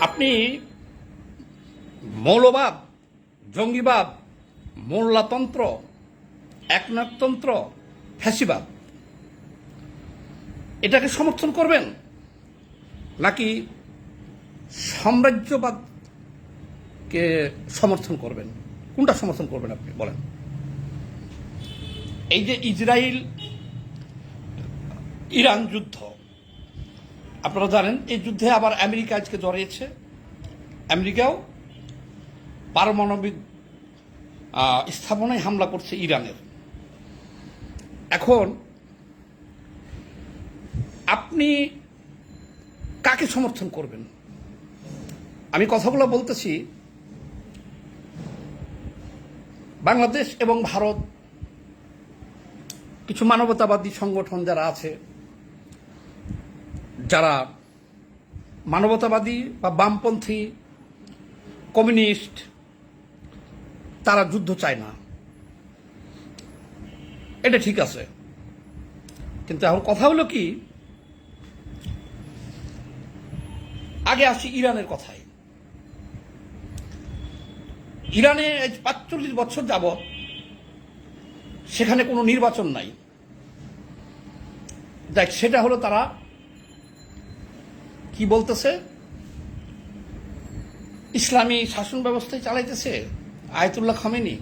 আপনি মৌলবাদ, জঙ্গিবাদ, মোল্লাতন্ত্র, একনাথতন্ত্র, ফ্যাসিবাদ, এটাকে সমর্থন করবেন? নাকি সাম্রাজ্যবাদকে সমর্থন করবেন? কোনটা সমর্থন করবেন আপনি? বলেন। এই যে ইসরায়েল ইরান যুদ্ধ আপনারা জানেন, এই যুদ্ধে আবার আমেরিকা আজকে জড়িয়েছে। আমেরিকাও পারমাণবিক স্থাপনায় হামলা করছে ইরানের। এখন আপনি কাকে সমর্থন করবেন? আমি কথাগুলো বলতেছি, বাংলাদেশ এবং ভারত, কিছু মানবতাবাদী সংগঠন যারা আছে যারা মানবতাবাদী বা বামপন্থী, কমিউনিস্ট, তারা যুদ্ধ চায় না। এটা ঠিক আছে। কিন্তু এখন কথা হলো কি, আগে আসি ইরানের কথায়। ইরানে পাঁচচল্লিশ বছর যাবৎ সেখানে কোনো নির্বাচন নাই। দেখ, সেটা হলো তারা কি বলতেছে? ইসলামী শাসন ব্যবস্থায় চালাইতেছে? Ayatollah Khamenei?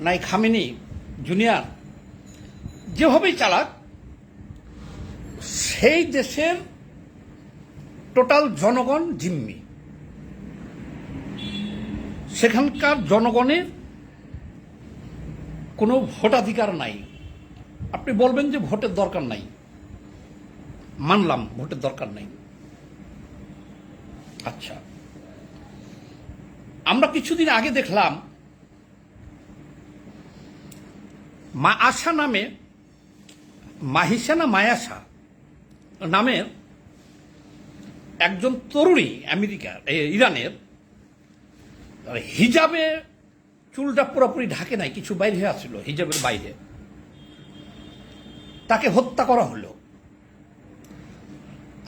নাই খামেনি? জুনিয়র? যেভাবেই চালাক, সেই দেশের টোটাল জনগণ জিম্মি। সেখানকার জনগণের কোনো ভোটাধিকার নাই। আপনি বলবেন যে ভোটের দরকার নাই। মানলাম, ভোটের দরকার নাই। আচ্ছা। আমরা কিছুদিন আগে দেখলাম, মা আশা নামে মাহিসা না মায়াসা নামের একজন তরুণী আমেরিকার ইরানের হিজাবে চুলটা পুরোপুরি ঢাকে নাই, কিছু বাইরে আসছিল হিজাবের বাইরে। তাকে হত্যা করা হলো।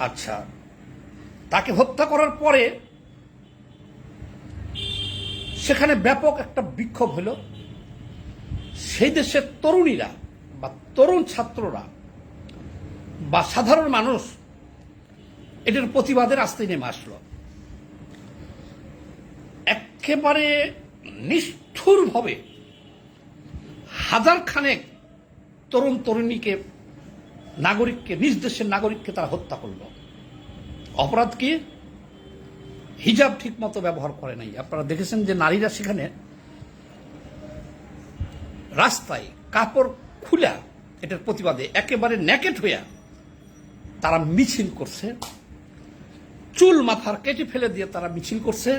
আচ্ছা তাকে হত্যা করার পরে সেখানে ব্যাপক একটা বিক্ষোভ হলো। সেই দেশের তরুণীরা বা তরুণ ছাত্ররা বা সাধারণ মানুষ এটার প্রতিবাদের আস্তে নেমে আসলো। একেবারে নিষ্ঠুরভাবে হাজার খানেক তরুণ তরুণীকে নাগরিককে, নিজ দেশের নাগরিককে তারা হত্যা করল। অপরাধ কি? হিজাব ঠিক মতো ব্যবহার করে নাই। আপনারা দেখেছেন যে নারীরা সেখানে রাস্তায় কাপড় খুলা এটার প্রতিবাদে একেবারে ন্যাকেট হইয়া তারা মিছিল করছে। চুল মাথার কেটে ফেলে দিয়ে তারা মিছিল করছে।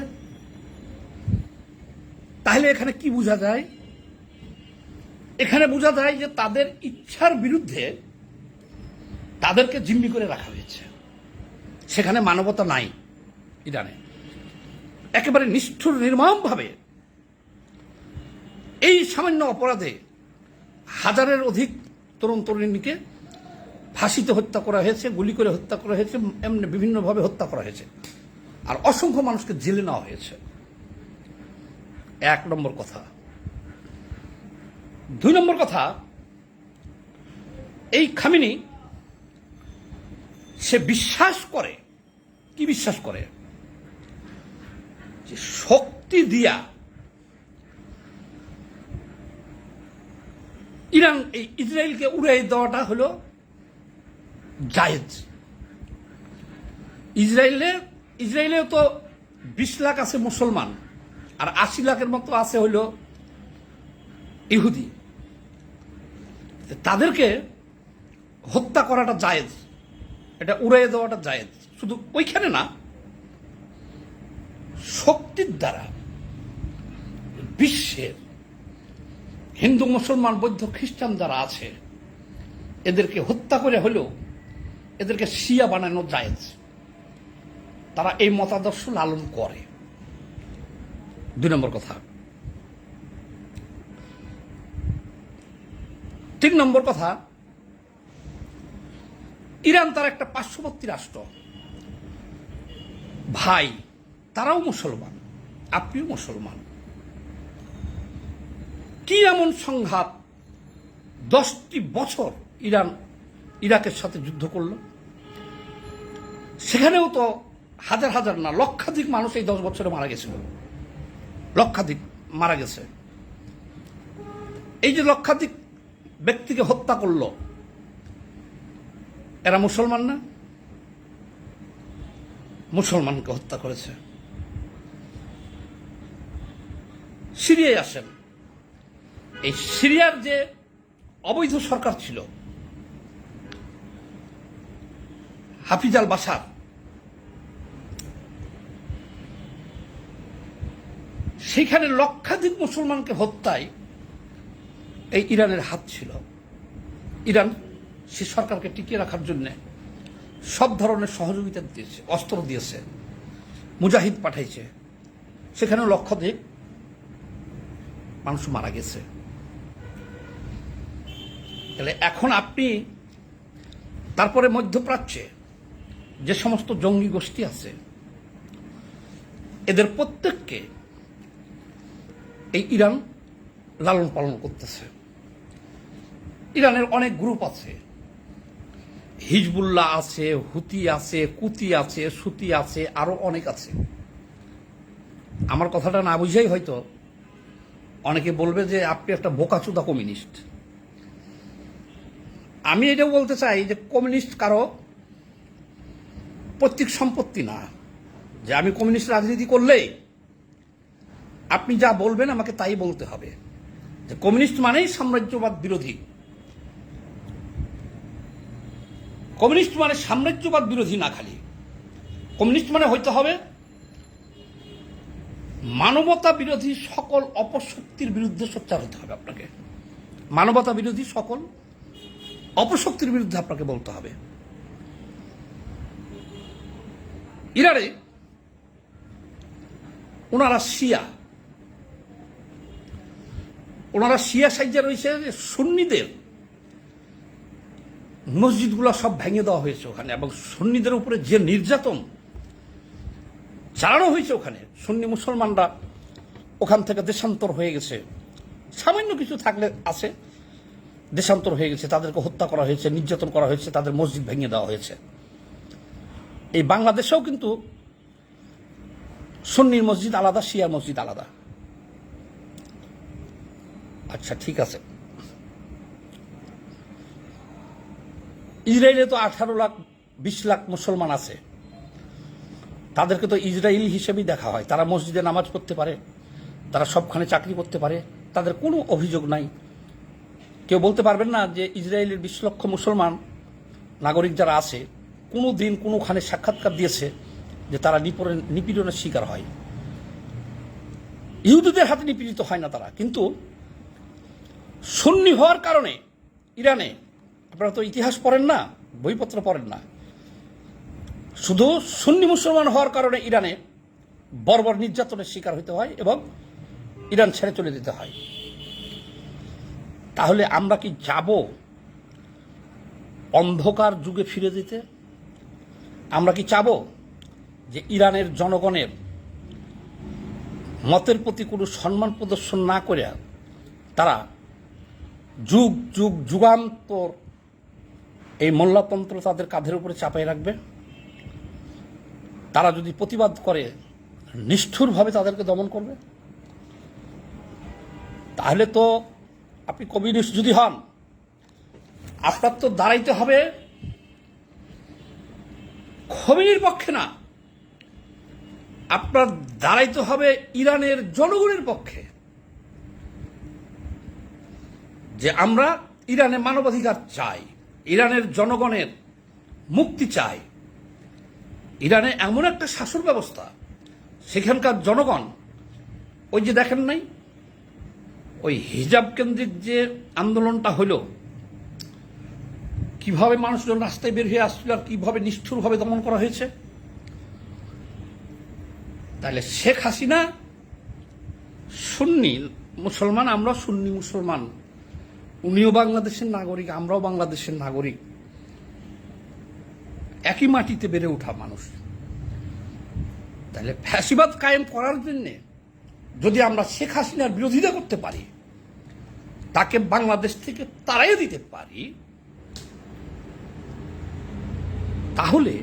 তাহলে এখানে কি বোঝা যায়? এখানে বোঝা যায় যে তাদের ইচ্ছার বিরুদ্ধে তাদেরকে জিম্মি করে রাখা হয়েছে। সেখানে মানবতা নাই ইরানে। একেবারে নিষ্ঠুর নির্মমভাবে এই সামান্য অপরাধে হাজারের অধিক তরুণ তরুণীকে ফাঁসিতে হত্যা করা হয়েছে, গুলি করে হত্যা করা হয়েছে, এমনি বিভিন্নভাবে হত্যা করা হয়েছে। আর অসংখ্য মানুষকে জেলে নেওয়া হয়েছে। এক নম্বর কথা। দুই নম্বর কথা, এই খামিনি সে বিশ্বাস করে কি বিশ্বাস করে? যে শক্তি দিয়া ইরান এই ইসরায়েলকে উড়াই দেওয়াটা হলো জায়েজ। ইসরায়েলে ইসরায়েলেও তো বিশ লাখ আছে মুসলমান, আর আশি লাখের মতো আছে হলো ইহুদি। তাদেরকে হত্যা করাটা জায়েজ, এটা উড়াই দেওয়াটা জায়েজ। শুধু ওইখানে না, শক্তির দ্বারা বিশ্বের হিন্দু, মুসলমান, বৌদ্ধ, খ্রিস্টান যারা আছে, এদেরকে হত্যা করে হলেও এদেরকে শিয়া বানানো জায়েজ। তারা এই মতাদর্শ লালন করে। দুই নম্বর কথা। তিন নম্বর কথা, ইরান তার একটা পার্শ্ববর্তী রাষ্ট্র। ভাই, তারাও মুসলমান, আপনিও মুসলমান। কি এমন সংঘাত? দশটি বছর ইরান, ইরাকের সাথে যুদ্ধ করল। সেখানেও তো হাজার হাজার না, লক্ষাধিক মানুষ এই দশ বছরে মারা গেছিল। লক্ষাধিক মারা গেছে। এই যে লক্ষাধিক ব্যক্তিকে হত্যা করল, এরা মুসলমান না? মুসলমানকে হত্যা করেছে। সিরিয়ায় আসেন। এই সিরিয়ার যে অবৈধ সরকার ছিল, হাফিজ আল বাসার সেখানে লক্ষাধিক মুসলমানকে হত্যায় এই ইরানের হাত ছিল। ইরান সে সরকারকে টিকিয়ে রাখার জন্য সব ধরনের সহযোগিতা দিয়েছে, অস্ত্র দিয়েছে, মুজাহিদ পাঠাইছে। সেখানেও লক্ষাধিক মানুষ মারা গেছে। তাহলে এখন আপনি তারপরে মধ্যপ্রাচ্যে যে সমস্ত জঙ্গি গোষ্ঠী আছে, এদের প্রত্যেককে এই ইরান লালন পালন করতেছে। ইরানের অনেক গ্রুপ আছে হিজবুল্লাহ আছে, হুতি আছে, কুতি আছে, সুতি আছে, আরও অনেক আছে। আমার কথাটা না বুঝেই হয়তো অনেকে বলবে যে, আপনি একটা বোকাচুদা কমিউনিস্ট। আমি এটাও বলতে চাই যে, কমিউনিস্ট কারও পৈতৃক সম্পত্তি না। যে আমি কমিউনিস্ট রাজনীতি করলে আপনি যা বলবেন আমাকে তাই বলতে হবে। যে কমিউনিস্ট মানেই সাম্রাজ্যবাদ বিরোধী। কমিউনিস্ট মানে সাম্রাজ্যবাদ বিরোধী না খালি। কমিউনিস্ট মানে হইতে হবে মানবতা বিরোধী সকল অপশক্তির বিরুদ্ধে সোচ্চার হতে হবে আপনাকে। মানবতা বিরোধী সকল অপশক্তির বিরুদ্ধে আপনাকে বলতে হবে। ইরানে ওনারা শিয়া। ওনারা শিয়া সাইজা রয়েছে সুন্নিদের মসজিদগুলো সব ভেঙে দেওয়া হয়েছে ওখানে, এবং সুন্নিদের উপরে যে নির্যাতন চালানো হয়েছে ওখানে, সুন্নি মুসলমানরা ওখান থেকে দেশান্তর হয়ে গেছে। সামান্য কিছু থাকলে আছে, দেশান্তর হয়ে গেছে, তাদেরকে হত্যা করা হয়েছে, নির্যাতন করা হয়েছে, তাদের মসজিদ ভেঙে দেওয়া হয়েছে। এই বাংলাদেশেও কিন্তু সুন্নির মসজিদ আলাদা শিয়ার মসজিদ আলাদা। আচ্ছা ঠিক আছে। ইসরায়েলে তো আঠারো লাখ, বিশ লাখ মুসলমান আছে। তাদেরকে তো ইসরায়েল হিসেবেই দেখা হয়। তারা মসজিদে নামাজ পড়তে পারে, তারা সবখানে চাকরি করতে পারে। তাদের কোনো অভিযোগ নাই। কেউ বলতে পারবেন না যে ইসরায়েলের বিশ লক্ষ মুসলমান নাগরিক যারা আছে কোনো দিন কোনোখানে সাক্ষাৎকার দিয়েছে যে তারা নিপীড়ন- নিপীড়নের শিকার হয়। ইহুদিদের হাতে নিপীড়িত হয় না তারা। কিন্তু সুন্নি হওয়ার কারণে ইরানে আপনারা তো ইতিহাস পড়েন না, বইপত্র পড়েন না। শুধু সুন্নি মুসলমান হওয়ার কারণে ইরানে বর্বর নির্যাতনের শিকার হতে হয় এবং ইরান ছেড়ে চলে যেতে হয়। তাহলে আমরা কি যাব অন্ধকার যুগে ফিরে যেতে? আমরা কি চাব যে ইরানের জনগণের মতের প্রতি কোনো সম্মান প্রদর্শন না করে তারা যুগ যুগ, যুগান্তর এই মোল্লাতন্ত্র তাদের কাঁধের উপরে চাপাই রাখবে। তারা যদি প্রতিবাদ করে, নিষ্ঠুরভাবে তাদেরকে দমন করবে। তাহলে তো আপনি কমিউনিস্ট যদি হন, আপনার তো দাঁড়াইতে হবে। খমিনির পক্ষে না, আপনার দাঁড়াইতে হবে ইরানের জনগণের পক্ষে। যে আমরা ইরানে মানবাধিকার চাই। ইরানের জনগণের মুক্তি চাই ইরানে এমন একটা শাসন ব্যবস্থা, সেখানকার জনগণ, ওই যে দেখেন নাই, ওই হিজাব কেন্দ্রিক যে আন্দোলনটা হলো কীভাবে মানুষজন রাস্তায় বের হয়ে আসছিল আর কীভাবে নিষ্ঠুরভাবে দমন করা হয়েছে? তাহলে শেখ হাসিনা সুন্নি, মুসলমান, আমরা সুন্নি মুসলমান। উনিও বাংলাদেশের নাগরিক, আমরাও বাংলাদেশের নাগরিক। একই মাটিতে বেড়ে ওঠা মানুষ। তাহলে ফ্যাসিবাদ কায়েম করার জন্যে যদি আমরা শেখ হাসিনার বিরোধিতা করতে পারি, তাকে বাংলাদেশ থেকে তাড়াই দিতে পারি, তাহলে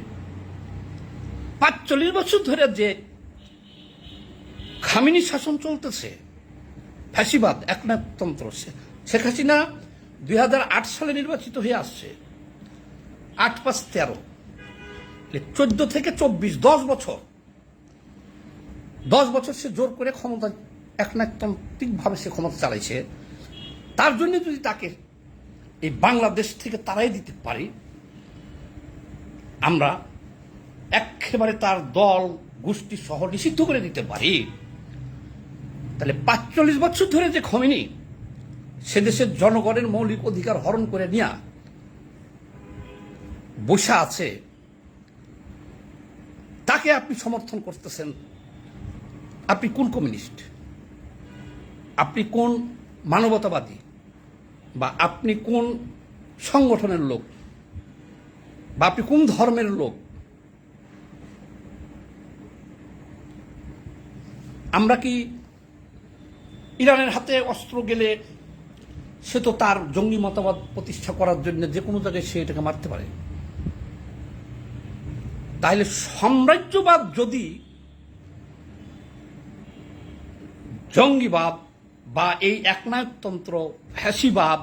পাঁচচল্লিশ বছর ধরে যে খামিনী শাসন চলতেছে, ফ্যাসিবাদ একনায়কতন্ত্র শেখ হাসিনা দুই হাজার আট সালে নির্বাচিত হয়ে আসছে। আট পাঁচ তেরো। চোদ্দ থেকে চব্বিশ, দশ বছর। দশ বছর সে জোর করে ক্ষমতা এক একনায়কতান্ত্রিকভাবে সে ক্ষমতা চালাইছে। তার জন্য যদি তাকে এই বাংলাদেশ থেকে তারাই দিতে পারি, আমরা একেবারে তার দল, গোষ্ঠী সহ নিষিদ্ধ করে দিতে পারি। তাহলে পাঁচচল্লিশ বছর ধরে যে খমিনি সে দেশের জনগণের মৌলিক অধিকার হরণ করে নিয়া বসে আছে। তাকে আপনি সমর্থন করতেছেন। আপনি কোন কমিউনিস্ট? আপনি কোন মানবতাবাদী? বা আপনি কোন সংগঠনের লোক? বা আপনি কোন ধর্মের লোক? আমরা কি ইরানের হাতে অস্ত্র গেলে সে তো তার জঙ্গি মতবাদ প্রতিষ্ঠা করার জন্য যে কোনো জায়গায় সে এটাকে মারতে পারে। তাহলে সাম্রাজ্যবাদ যদি জঙ্গিবাদ বা এই একনায়কতন্ত্র, ফ্যাসিবাদ,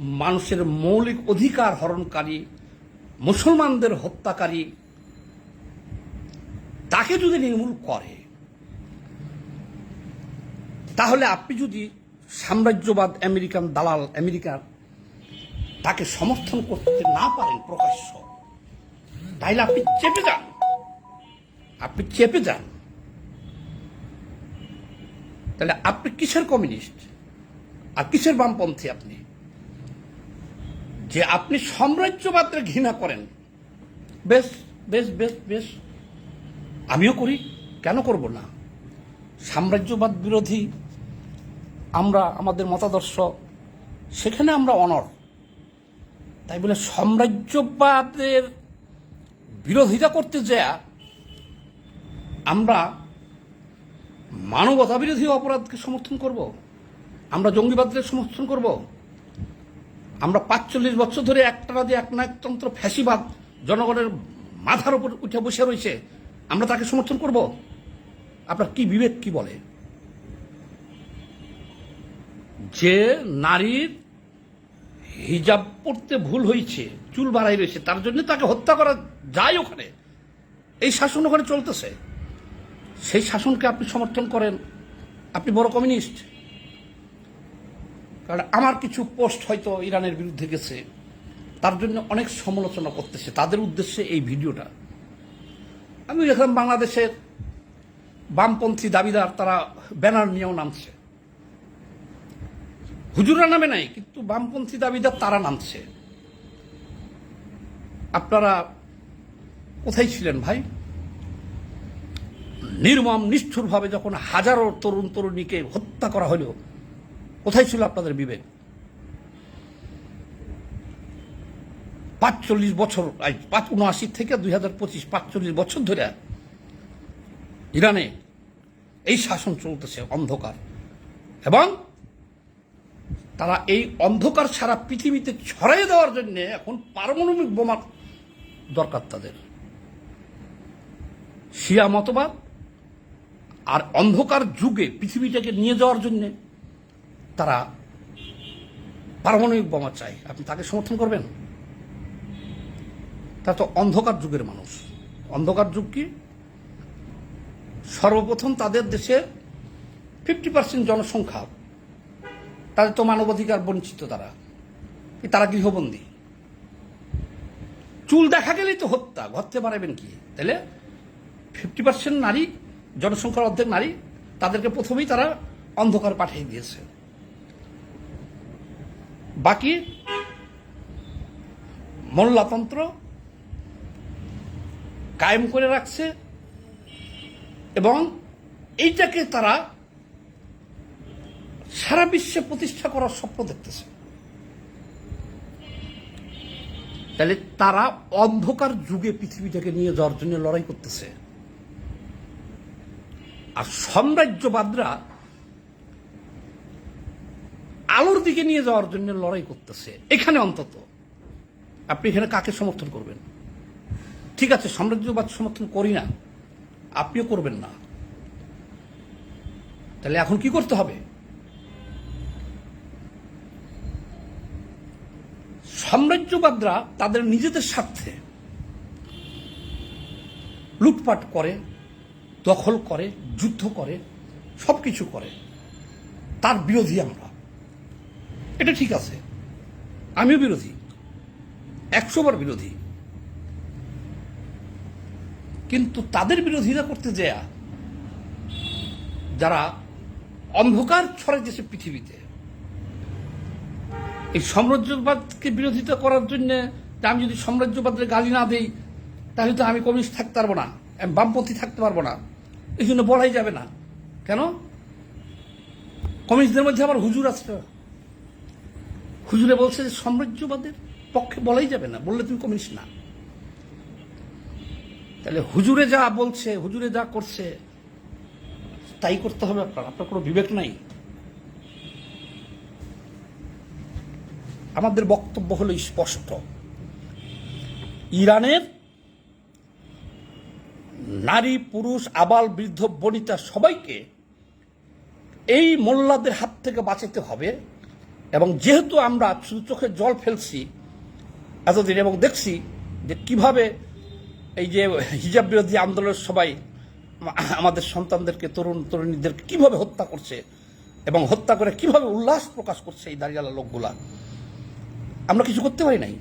মানুষের মৌলিক অধিকার হরণকারী, মুসলমানদের হত্যাকারী, তাকে যদি নির্মূল করে, তাহলে আপনি যদি সাম্রাজ্যবাদ আমেরিকান দালাল আমেরিকার তাকে সমর্থন করতে না পারেন প্রকাশ্য। তাইলে আপনি চেপে যান। আপনি চেপে যান। তাহলে আপনি কিসের কমিউনিস্ট? আর কিসের বামপন্থী আপনি? যে আপনি সাম্রাজ্যবাদের ঘৃণা করেন। বেশ বেশ বেশ বেশ। আমিও করি, কেন করব না? সাম্রাজ্যবাদ বিরোধী আমরা, আমাদের মতাদর্শ, সেখানে আমরা অনর। তাই বলে সাম্রাজ্যবাদের বিরোধিতা করতে যা আমরা মানবতা বিরোধী অপরাধকে সমর্থন করব, আমরা জঙ্গিবাদকে সমর্থন করব, আমরা পাঁচচল্লিশ বছর ধরে একটানা যে একনায়কতন্ত্র ফ্যাসিবাদ জনগণের মাথার উপর উঠে বসে রয়েছে, আমরা তাকে সমর্থন করব। আপনার কি বিবেক কি বলে? যে নারীর হিজাব পড়তে ভুল হয়েছে, চুল বাড়াই রয়েছে, তার জন্য তাকে হত্যা করা যায় ওখানে। এই শাসন ওখানে চলতেছে। সেই শাসনকে আপনি সমর্থন করেন। আপনি বড় কমিউনিস্ট। কারণ আমার কিছু পোস্ট হয়তো ইরানের বিরুদ্ধে গেছে। তার জন্য অনেক সমালোচনা করতেছে। তাদের উদ্দেশ্যে এই ভিডিওটা। আমি দেখলাম বাংলাদেশের বামপন্থী দাবিদার, তারা ব্যানার নিয়েও নামছে। হুজুরা নামে নাই, কিন্তু বামপন্থী দাবিদার তারা নামছে। আপনারা কোথায় ছিলেন ভাই? নির্মম, নিষ্ঠুরভাবে যখন হাজারো তরুণ তরুণীকে হত্যা করা হলো, কোথায় ছিল আপনাদের বিবেক? পাঁচচল্লিশ বছর পাঁচ, উনআশি থেকে দুই হাজার পঁচিশ, পাঁচচল্লিশ বছর ধরে ইরানে এই শাসন চলতেছে অন্ধকার। এবং তারা এই অন্ধকার সারা পৃথিবীতে ছড়াই দেওয়ার জন্য এখন পারমাণবিক বোমা দরকার তাদের। শিয়া মতবাদ আর অন্ধকার যুগে পৃথিবীটাকে নিয়ে যাওয়ার জন্য তারা পারমাণবিক বোমা চায়। আপনি তাকে সমর্থন করবেন? তা তো অন্ধকার যুগের মানুষ। অন্ধকার যুগ কি? সর্বপ্রথম তাদের দেশে ফিফটি পার্সেন্ট জনসংখ্যা তাদের তো মানবাধিকার বঞ্চিত তারা। তারা গৃহবন্দী। চুল দেখা গেলেই তো হত্যা ঘরতে পারবেন কি? তাহলে ফিফটি পার্সেন্ট নারী, জনসংখ্যার অর্ধেক নারী, তাদেরকে প্রথমেই তারা অন্ধকার পাঠিয়ে দিয়েছে। বাকি মোল্লাতন্ত্র কায়েম করে রাখছে এবং এইটাকে তারা সারা বিশ্বে প্রতিষ্ঠা করার স্বপ্ন দেখতেছে। তাহলে তারা অন্ধকার যুগে পৃথিবীটাকে নিয়ে যাওয়ার জন্য লড়াই করতেছে। আর সাম্রাজ্যবাদরা আলোর দিকে নিয়ে যাওয়ার জন্য লড়াই করতেছে, এখানে অন্তত। আপনি এখানে কাকে সমর্থন করবেন? ঠিক আছে, সাম্রাজ্যবাদ সমর্থন করি না, আপনিও করবেন না। তাহলে এখন কি করতে হবে? সাম্রাজ্যবাদরা তাদের নিজেদের স্বার্থে লুটপাট করে, দখল করে, যুদ্ধ করে সব কিছু করে। তার বিরোধী আমরা। এটা ঠিক আছে। আমিও বিরোধী। একশো বার বিরোধী। কিন্তু তাদের বিরোধিতা করতে যায়, যারা অন্ধকার ছড়াইতেছে পৃথিবীতে এই সাম্রাজ্যবাদকে বিরোধিতা করার জন্য আমি যদি সাম্রাজ্যবাদের গালি না দেই, তাহলে তো আমি কমিউনিস্ট থাকতে পারব না, আমি বামপন্থী থাকতে পারব না। এই জন্য বলাই যাবে না। কেন? কমিউনিস্টদের মধ্যে আমার হুজুর আছে। হুজুরে বলছে যে সাম্রাজ্যবাদের পক্ষে বলাই যাবে না, বললে তুমি কমিউনিস্ট না। তাহলে হুজুরে যা বলছে, হুজুরে যা করছে, তাই করতে হবে আপনার। আপনার কোনো বিবেক নাই। আমাদের বক্তব্য হলো স্পষ্ট। ইরানের নারী, পুরুষ, আবাল, বৃদ্ধ, বনিতা সবাইকে এই মোল্লাদের হাত থেকে বাঁচাতে হবে এবং যেহেতু আমরা শুধু চোখে জল ফেলছি এতদিন এবং দেখছি যে কীভাবে এই যে হিজাব বিরোধী আন্দোলনের সবাই আমাদের সন্তানদেরকে, তরুণ, তরুণীদেরকে কীভাবে হত্যা করছে এবং হত্যা করে কীভাবে উল্লাস প্রকাশ করছে এই দাঁড়িয়ালা লোকগুলা আমরা কিছু করতে পারি নাই।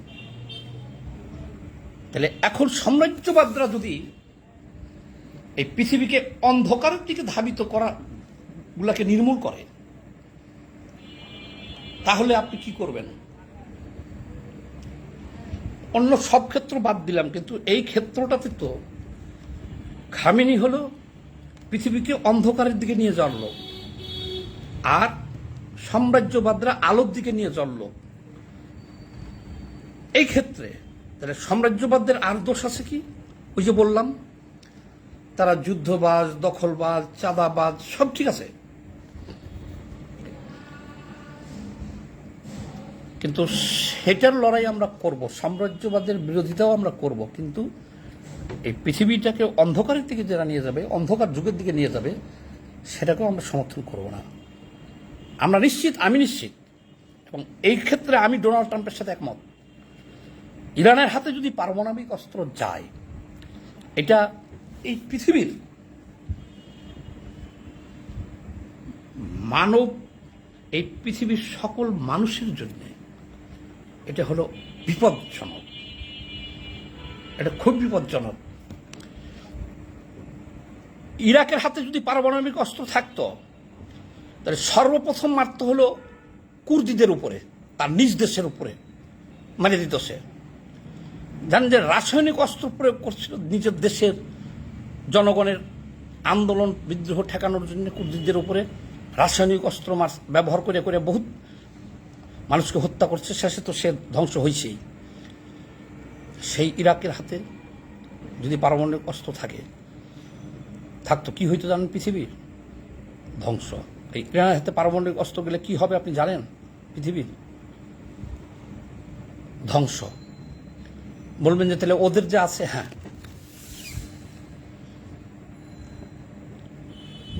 তাহলে এখন সাম্রাজ্যবাদরা যদি এই পৃথিবীকে অন্ধকারের দিকে ধাবিত করা গুলাকে নির্মূল করে, তাহলে আপনি কি করবেন? অন্য সব ক্ষেত্র বাদ দিলাম, কিন্তু এই ক্ষেত্রটাতে তো খামিনি হলো পৃথিবীকে অন্ধকারের দিকে নিয়ে লোক আর সাম্রাজ্যবাদরা আলোর দিকে নিয়ে লোক এই ক্ষেত্রে তাহলে সাম্রাজ্যবাদদের আর দোষ আছে কি? ওই যে বললাম, তারা যুদ্ধবাজ, দখলবাজ, চাঁদাবাজ, সব ঠিক আছে। কিন্তু সেটার লড়াই আমরা করব, সাম্রাজ্যবাদের বিরোধিতাও আমরা করব, কিন্তু এই পৃথিবীটাকে অন্ধকারের দিকে যারা নিয়ে যাবে, অন্ধকার যুগের দিকে নিয়ে যাবে, সেটাকেও আমরা সমর্থন করব না। আমরা নিশ্চিত, আমি নিশ্চিত, এবং এই ক্ষেত্রে আমি ডোনাল্ড ট্রাম্পের সাথে একমত। ইরানের হাতে যদি পারমাণবিক অস্ত্র যায়, এটা এই পৃথিবীর মানব, এই পৃথিবীর সকল মানুষের জন্য এটা হলো বিপজ্জনক। এটা খুব বিপজ্জনক। ইরাকের হাতে যদি পারমাণবিক অস্ত্র থাকতো, তাহলে সর্বপ্রথম মারতে হলো কুর্দিদের উপরে, তার নিজ দেশের উপরে মানে দিত সে। জানেন যে রাসায়নিক অস্ত্র প্রয়োগ করছিল নিজের দেশের জনগণের আন্দোলন বিদ্রোহ ঠেকানোর জন্য কুর্দিদের উপরে। রাসায়নিক অস্ত্র ব্যবহার করে করে বহুত মানুষকে হত্যা করছে, শেষে তো সে ধ্বংস হয়েছেই সেই ইরাকের হাতে যদি পারমাণবিক অস্ত্র থাকে, থাকতো কি হইতো জানেন পৃথিবীর? ধ্বংস। এই ইরানের হাতে পারমাণবিক অস্ত্র গেলে কি হবে আপনি জানেন পৃথিবীর? ধ্বংস। বলবেন যে তাহলে ওদের যে আছে হ্যাঁ।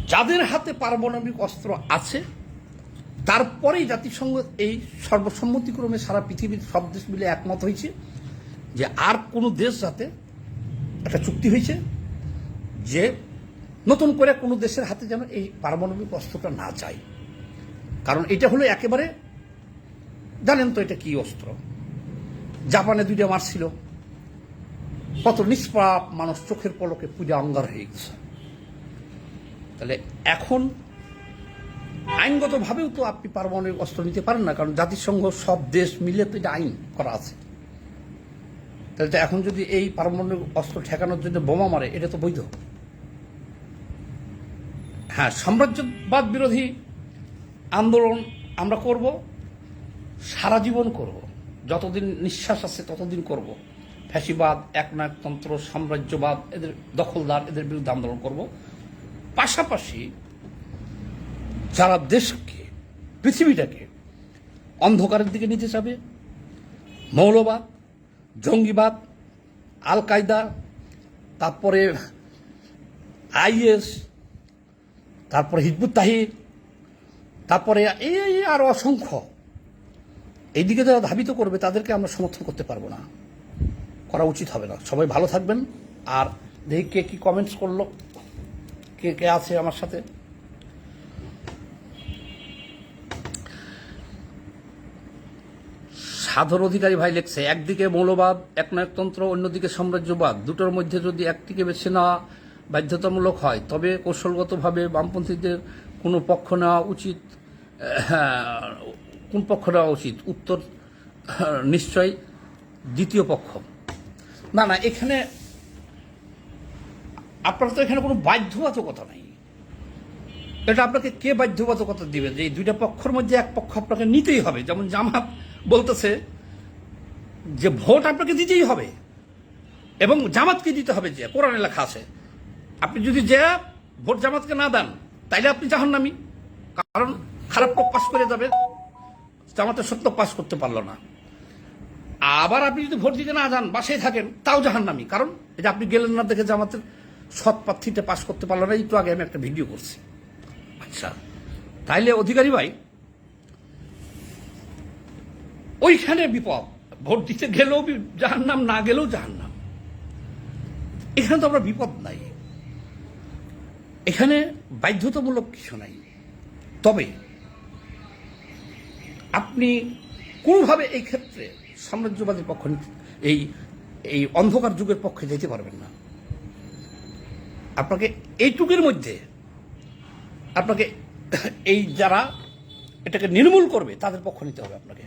যাদের হাতে পারমাণবিক অস্ত্র আছে, তারপরেই জাতিসংঘ এই সর্বসম্মতিক্রমে সারা পৃথিবীর সব দেশ মিলে একমত হয়েছে যে আর কোনো দেশ যাতে একটা চুক্তি হয়েছে যে নতুন করে কোনো দেশের হাতে যেন এই পারমাণবিক অস্ত্রটা না যায়। কারণ এটা হলো একেবারে, জানেন তো এটা কি অস্ত্র? জাপানে দুইটা মারছিল কত নিষ্পাপ মানুষ চোখের পলকে পূজা অঙ্গার হয়ে গেছে। তাহলে এখন আইনগতভাবেও তো আপনি পারমাণবিক অস্ত্র নিতে পারেন না, কারণ জাতিসংঘ সব দেশ মিলে তো এটা আইন করা আছে। তাহলে তো এখন যদি এই পারমাণবিক অস্ত্র ঠেকানোর জন্য বোমা মারে, এটা তো বৈধ। হ্যাঁ সাম্রাজ্যবাদ বিরোধী আন্দোলন আমরা করব, সারা জীবন করব। যতদিন নিঃশ্বাস আছে ততদিন করব। ফ্যাসিবাদ, একনায়কতন্ত্র, সাম্রাজ্যবাদ, এদের দখলদার, এদের বিরুদ্ধে আন্দোলন করব। পাশাপাশি যারা দেশকে, পৃথিবীটাকে অন্ধকারের দিকে নিতে যাবে মৌলবাদ, জঙ্গিবাদ আল কায়দা তারপরে আইএস, তারপরে হিজবুত তাহির, তারপরে এই এই আরও অসংখ্য। এইদিকে যারা ধাবিত করবে, তাদেরকে আমরা সমর্থন করতে পারব না। করা উচিত হবে না। সবাই ভালো থাকবেন। আর দেখি কে কি কমেন্টস করল, কে কে আছে আমার সাথে। সাধর অধিকারী ভাই লিখছে, একদিকে মৌলবাদ এক একনায়কতন্ত্র, অন্যদিকে সাম্রাজ্যবাদ। দুটোর মধ্যে যদি একটিকে বেছে নেওয়া বাধ্যতামূলক হয়, তবে কৌশলগতভাবে বামপন্থীদের কোনো পক্ষ নেওয়া উচিত কোন পক্ষ নেওয়া উচিত? উত্তর নিশ্চয় দ্বিতীয় পক্ষ। না না, এখানে আপনার তো এখানে কোনো বাধ্যবাধকতা নাই। এটা আপনাকে কে বাধ্যবাধকতা দিবে যে এই দুইটা পক্ষের মধ্যে এক পক্ষ আপনাকে নিতেই হবে? যেমন জামাত বলতেছে যে ভোট আপনাকে দিতেই হবে এবং জামাতকে দিতে হবে যে, কোরআনে লেখা আছে, আপনি যদি যে ভোট জামাতকে না দেন, তাইলে আপনি জাহান্নামি। কারণ খারাপ পক্ষ পাস করে যাবে। জামাতের সত্য পাস করতে পারল না। আবার আপনি যদি ভোট দিতে না যান বাসায় থাকেন, তাও জাহান্নামি। কারণ এই যে আপনি গেলেন না দেখে জামাতের সৎ প্রার্থীতে পাস করতে পারল না একটু আগে আমি একটা ভিডিও করছি। আচ্ছা তাইলে অধিকারী ভাই, ওইখানে বিপদ। ভোট দিতে গেলেও জাহান্নাম, না গেলেও জাহান্নাম। এখানে তো আমরা বিপদ নাই। এখানে বাধ্যতামূলক কিছু নাই। তবে আপনি কোনোভাবে এই ক্ষেত্রে সাম্রাজ্যবাদের পক্ষ এই এই অন্ধকার যুগের পক্ষে যেতে পারবেন না। আপনাকে এইটুকের মধ্যে, আপনাকে এই যারা এটাকে নির্মূল করবে, তাদের পক্ষ নিতে হবে আপনাকে।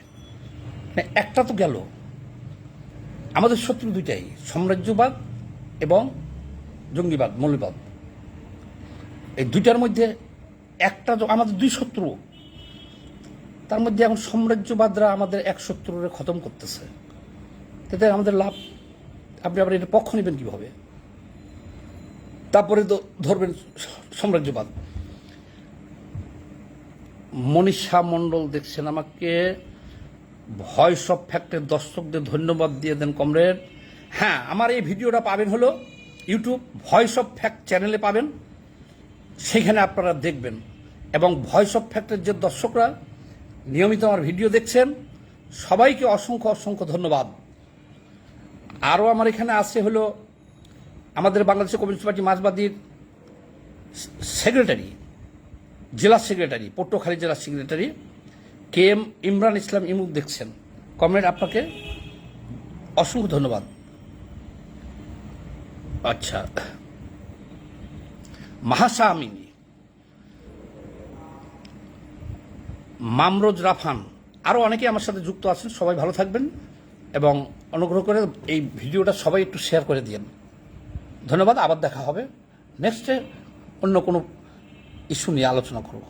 মানে একটা তো গেল। আমাদের শত্রু দুইটাই, সাম্রাজ্যবাদ এবং জঙ্গিবাদ, মৌলবাদ। এই দুইটার মধ্যে একটা আমাদের দুই শত্রু। তার মধ্যে এখন সাম্রাজ্যবাদরা আমাদের এক শত্রুরে খতম করতেছে। তাতে আমাদের লাভ, আপনি আবার এটা পক্ষ নেবেন কীভাবে? তারপরে তো ধরবেন সাম্রাজ্যবাদ। মনীষা মণ্ডল দেখছেন আমাকে ভয়েস অফ ফ্যাক্টের দর্শকদের ধন্যবাদ দিয়ে দেন কমরেড। হ্যাঁ আমার এই ভিডিওটা পাবেন হলো ইউটিউব ভয়েস অফ ফ্যাক্ট চ্যানেলে পাবেন, সেখানে আপনারা দেখবেন। এবং ভয়েস অফ ফ্যাক্টের যে দর্শকরা নিয়মিত আমার ভিডিও দেখছেন, সবাইকে অসংখ্য অসংখ্য ধন্যবাদ। আরও আমার এখানে আছে হলো আমাদের বাংলাদেশের কমিউনিস্ট পার্টি মাঝবাদীর সেক্রেটারি, জেলা সেক্রেটারি, পটুয়াখালী জেলা secretary K M Imran Islam ইমুক দেখছেন। কমরেড, আপনাকে অসংখ্য ধন্যবাদ। আচ্ছা মাহাসা আমিনী মামরোজ রাফান। আরও অনেকে আমার সাথে যুক্ত আছেন, সবাই ভালো থাকবেন এবং অনুগ্রহ করে এই ভিডিওটা সবাই একটু শেয়ার করে দিন ধন্যবাদ, আবার দেখা হবে। নেক্সটে অন্য কোনো ইস্যু নিয়ে আলোচনা করব।